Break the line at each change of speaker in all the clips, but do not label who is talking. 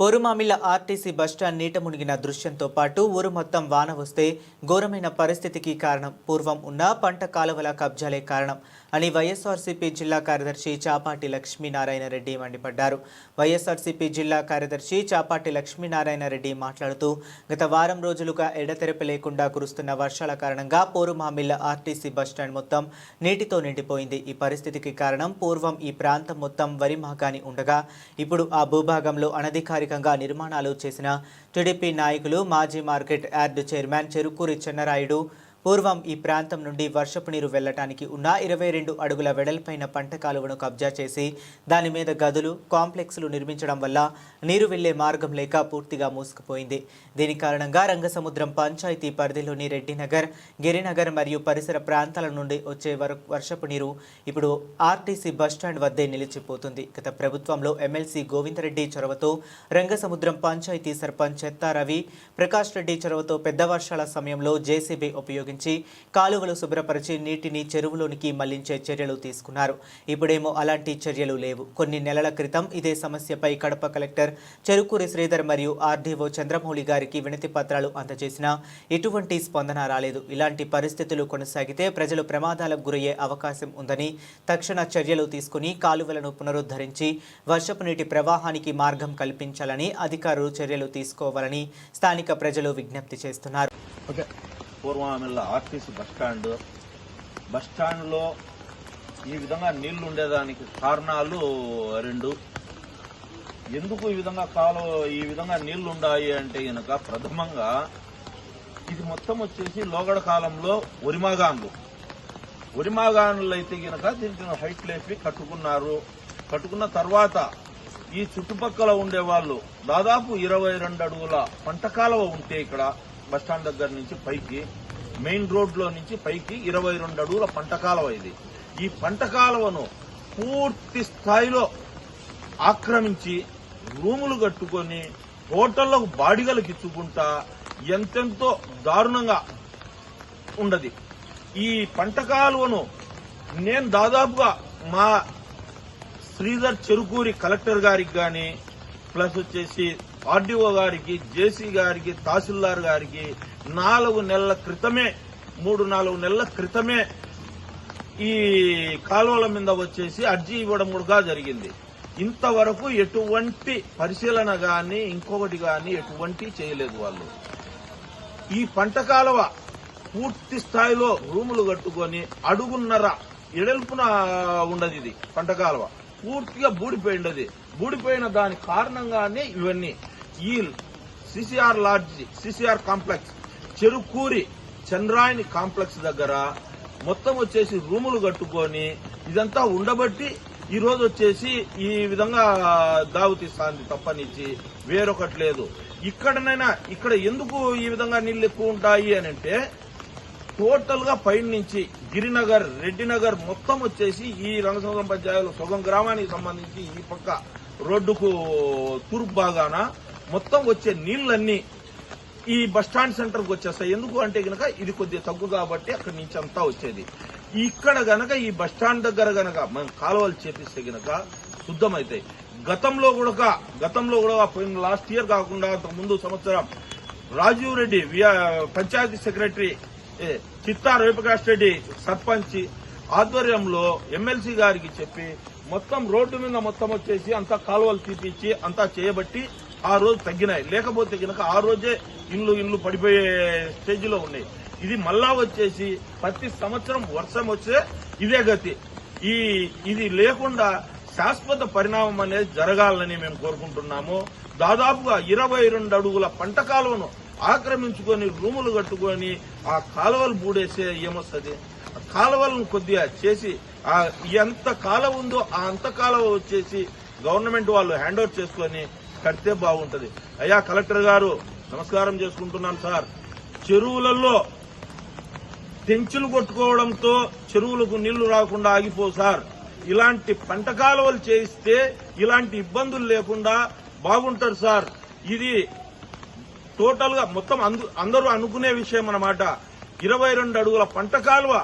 Porumamilla RTC bus stand నీట మునిగిన దృశ్యంతో పాటు ఊరు మొత్తం వాన వస్తే ఘోరమైన పరిస్థితికి కారణం పూర్వం ఉన్న పంట కాలువల కబ్జాలే కారణం. అని వైఎస్ఆర్సీపీ జిల్లా కార్యదర్శి చాపాటి లక్ష్మీనారాయణ రెడ్డి మండిపడ్డారు. వైఎస్ఆర్సీపీ జిల్లా కార్యదర్శి చాపాటి లక్ష్మీనారాయణ రెడ్డి మాట్లాడుతూ గత వారం రోజులుగా ఎడతెరపి లేకుండా కురుస్తున్న వర్షాల కారణంగా పోరుమామిళ్ళ ఆర్టీసీ బస్టాండ్ మొత్తం నీటితో నిండిపోయింది. ఈ పరిస్థితికి కారణం పూర్వం ఈ ప్రాంతం మొత్తం వరి మాగాని ఉండగా ఇప్పుడు ఆ భూభాగంలో అనధికారికంగా నిర్మాణాలు చేసిన టీడీపీ నాయకులు మాజీ market yard chairman Cherukuri Chennarayudu పూర్వం ఈ ప్రాంతం నుండి వర్షపు నీరు వెళ్ళటానికి ఉన్న ఇరవై రెండు అడుగుల వెడల్పైన పంట కాలువను కబ్జా చేసి దాని మీద గదులు కాంప్లెక్స్లు నిర్మించడం వల్ల నీరు వెళ్ళే మార్గం లేక పూర్తిగా మూసుకుపోయింది. దీని కారణంగా రంగసముద్రం పంచాయతీ పరిధిలోని రెడ్డినగర్ గిరినగర్ మరియు పరిసర ప్రాంతాల నుండి వచ్చే వర్షపు నీరు ఇప్పుడు ఆర్టీసీ బస్టాండ్ వద్దే నిలిచిపోతుంది. గత ప్రభుత్వంలో ఎమ్మెల్సీ గోవిందరెడ్డి చొరవతో రంగసముద్రం పంచాయతీ సర్పంచ్ చెత్తారవి ప్రకాష్ రెడ్డి చొరవతో పెద్ద వర్షాల సమయంలో జేసీబీ ఉపయోగించి కాలువలు శుభ్రపరిచి నీటిని చెరువులోనికి మళ్ళించే చర్యలు తీసుకున్నారు. ఇప్పుడేమో అలాంటి చర్యలు లేవు. కొన్ని నెలల క్రితం ఇదే సమస్యపై కడప కలెక్టర్ చెరుకూరి శ్రీధర్ మరియు ఆర్డీఓ చంద్రమౌళి గారికి వినతి పత్రాలు అందజేసినా ఎటువంటి స్పందన రాలేదు. ఇలాంటి పరిస్థితులు కొనసాగితే ప్రజలు ప్రమాదాలకు గురయ్యే అవకాశం ఉందని తక్షణ చర్యలు తీసుకుని కాలువలను పునరుద్ధరించి వర్షపు నీటి ప్రవాహానికి మార్గం కల్పించాలని అధికారులు చర్యలు తీసుకోవాలని స్థానిక ప్రజలు విజ్ఞప్తి చేస్తున్నారు.
ఓకే. పూర్వమిల్ల ఆర్టీసీ బస్ స్టాండ్. బస్ స్టాండ్లో ఈ విధంగా నీళ్ళు ఉండేదానికి కారణాలు రెండు. ఎందుకు ఈ విధంగా కాలు ఈ విధంగా నీళ్ళు ఉన్నాయి అంటే గనక ప్రథమంగా ఇది మొత్తం వచ్చేసి లోగడ కాలంలో ఒరిమాగాన్లు. ఒరిమాగాన్లు అయితే గనక దీనికి హైట్ లేపి కట్టుకున్నారు. కట్టుకున్న తర్వాత ఈ చుట్టుపక్కల ఉండే వాళ్ళు దాదాపు ఇరవై రెండు అడుగుల పంట కాలువ ఉంటే ఇక్కడ బస్టాండ్ దగ్గర నుంచి పైకి మెయిన్ రోడ్లో నుంచి పైకి ఇరవై రెండు అడుగుల పంట కాలువ ఇది. ఈ పంట కాలువను పూర్తి స్థాయిలో ఆక్రమించి రూములు కట్టుకొని హోటళ్ళకు బాడిగలకు ఇచ్చుకుంటా ఎంతెంతో దారుణంగా ఉండది. ఈ పంట కాలువను నేను దాదాపుగా మా శ్రీధర్ చెరుకూరి కలెక్టర్ గారికి గాని ప్లస్ వచ్చేసి ఆర్డీఓ గారికి జేసీ గారికి తహసీల్దార్ గారికి నాలుగు నెలల క్రితమే మూడు నాలుగు నెలల క్రితమే ఈ కాలువల మీద వచ్చేసి అర్జీ ఇవ్వడం కూడా జరిగింది. ఇంతవరకు ఎటువంటి పరిశీలన గాని ఇంకొకటి గాని ఎటువంటి చేయలేదు వాళ్ళు. ఈ పంట కాలువ పూర్తి స్థాయిలో రూములు కట్టుకొని అడుగున్నర ఎడల్పున ఉండదు ఇది పంట కాలువ. పూర్తిగా బూడిపోయిండది బూడిపోయిన దాని కారణంగానే ఇవన్నీ eel CCR lodge CCR complex Cherukuri Chandrayani complex దగ్గర మొత్తం వచ్చేసి రూములు కట్టుకొని ఇదంతా ఉండబట్టి ఈ రోజు వచ్చేసి ఈ విధంగా దావుతీస్తాంది తప్పనిచ్చి వేరొకటి లేదు. ఇక్కడనైనా ఇక్కడ ఎందుకు ఈ విధంగా నీళ్ళు ఎక్కువ ఉంటాయి అని అంటే టోటల్గా పైన నుంచి గిరినగర్ రెడ్డినగర్ మొత్తం వచ్చేసి ఈ రంగసముద్రం పంచాయతీలో సొగం గ్రామానికి సంబంధించి ఈ పక్క రోడ్డుకు తూర్పు భాగాన మొత్తం వచ్చే నీళ్ళన్నీ ఈ బస్ స్టాండ్ సెంటర్కు వచ్చేస్తాయి. ఎందుకు అంటే గనక ఇది కొద్దిగా తగ్గు కాబట్టి అక్కడి నుంచి అంతా వచ్చేది. ఇక్కడ గనక ఈ బస్ స్టాండ్ దగ్గర గనక మనం కాలువలు చేపిస్తే గనక శుద్ధమవుతాయి గతంలో కూడా గతంలో కూడా పోయిన లాస్ట్ ఇయర్ కాకుండా ముందు సంవత్సరం రాజీవ్ రెడ్డి పంచాయతీ సెక్రటరీ ఏ, చిత్తా రవిప్రకాష్ రెడ్డి సర్పంచ్ ఆధ్వర్యంలో ఎమ్మెల్సీ గారికి చెప్పి మొత్తం రోడ్డు మీద మొత్తం వచ్చేసి అంతా కాలువలు తీపిచ్చి అంతా చేయబట్టి ఆ రోజు తగ్గినాయి. లేకపోతే గనక ఆ రోజే ఇండ్లు ఇండ్లు పడిపోయే స్టేజ్లో ఉన్నాయి. ఇది మళ్ళా వచ్చేసి ప్రతి సంవత్సరం వర్షం వచ్చే ఇదే గతి. ఈ ఇది లేకుండా శాశ్వత పరిణామం అనేది జరగాలని మేము కోరుకుంటున్నాము. దాదాపుగా ఇరవై రెండు అడుగుల పంట కాలువను ఆక్రమించుకొని రూములు కట్టుకొని ఆ కాలువలు బూడేసే ఏమొస్తుంది కాలువలను కొద్దిగా చేసి ఆ ఎంత కాలం ఉందో ఆ అంత కాలువ వచ్చేసి గవర్నమెంట్ వాళ్ళు హ్యాండ్ ఓవర్ చేసుకొని కడితే బాగుంటది. అయ్యా కలెక్టర్ గారు నమస్కారం చేసుకుంటున్నాను సార్. చెరువులలో తెంచులు కొట్టుకోవడంతో చెరువులకు నీళ్ళు రాకుండా ఆగిపో సార్. ఇలాంటి పంట కాలువలు చేయిస్తే ఇలాంటి ఇబ్బందులు లేకుండా బాగుంటారు సార్. ఇది టోటల్గా మొత్తం అందరూ అనుకునే విషయం అన్నమాట. ఇరవై రెండు అడుగుల పంట కాలువ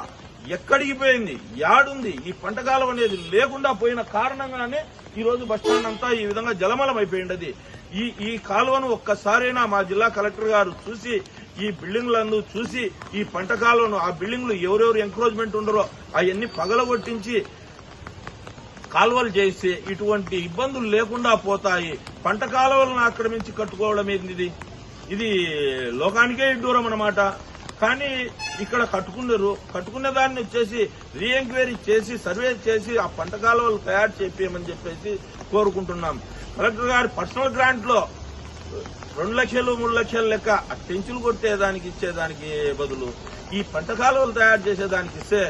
ఎక్కడికి పోయింది? యాడుంది? ఈ పంట అనేది లేకుండా పోయిన కారణంగానే ఈ రోజు బస్టాండ్ అంతా ఈ విధంగా జలమలం అయిపోయింది ఈ ఈ కాలువను ఒక్కసారైనా మా జిల్లా కలెక్టర్ గారు చూసి ఈ బిల్డింగ్లను చూసి ఈ పంట కాలువను ఆ బిల్డింగ్లు ఎవరెవరు ఎంక్రోచ్మెంట్ ఉండరో అవన్నీ పగలగొట్టించి కాలువలు చేసి ఇటువంటి ఇబ్బందులు లేకుండా పోతాయి. పంట కాలువలను ఆక్రమించి కట్టుకోవడం ఏంది ఇది? ఇది లోకానికే దూరం అన్నమాట. కానీ ఇక్కడ కట్టుకున్నారు కట్టుకునే దాన్ని వచ్చేసి రీఎంక్వైరీ చేసి సర్వే చేసి ఆ పంట కాలువలు తయారు చేపించమని చెప్పేసి కోరుకుంటున్నాం. కలెక్టర్ గారి పర్సనల్ గ్రాంట్లో రెండు లక్షలు మూడు లక్షలు లెక్క పెంచులు కొట్టేదానికి ఇచ్చేదానికి బదులు ఈ పంట కాలువలు తయారు చేసేదానికి ఇస్తే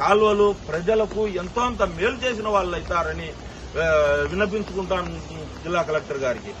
కాలువలు ప్రజలకు ఎంతో అంత మేలు చేసిన వాళ్ళు అవుతారని విన్నపించుకుంటాను జిల్లా కలెక్టర్ గారికి.